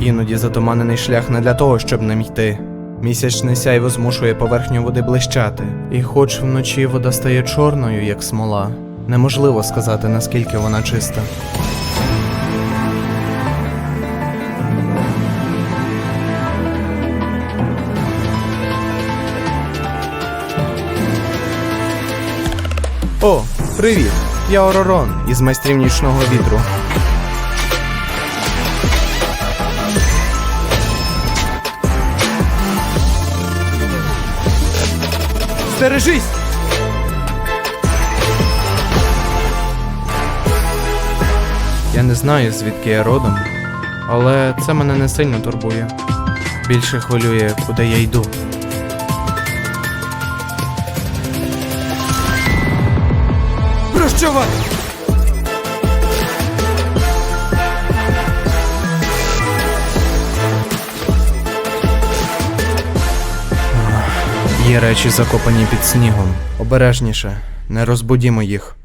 Іноді затуманений шлях не для того, щоб нам йти. Місячне сяйво змушує поверхню води блищати, і хоч вночі вода стає чорною, як смола, неможливо сказати, наскільки вона чиста. О, привіт! Я Оророн із майстрів нічного вітру. Стережись! Я не знаю, звідки я родом, але це мене не сильно турбує. Більше хвилює, куди я йду. Прощавай! Є речі закопані під снігом. Обережніше, не розбудімо їх.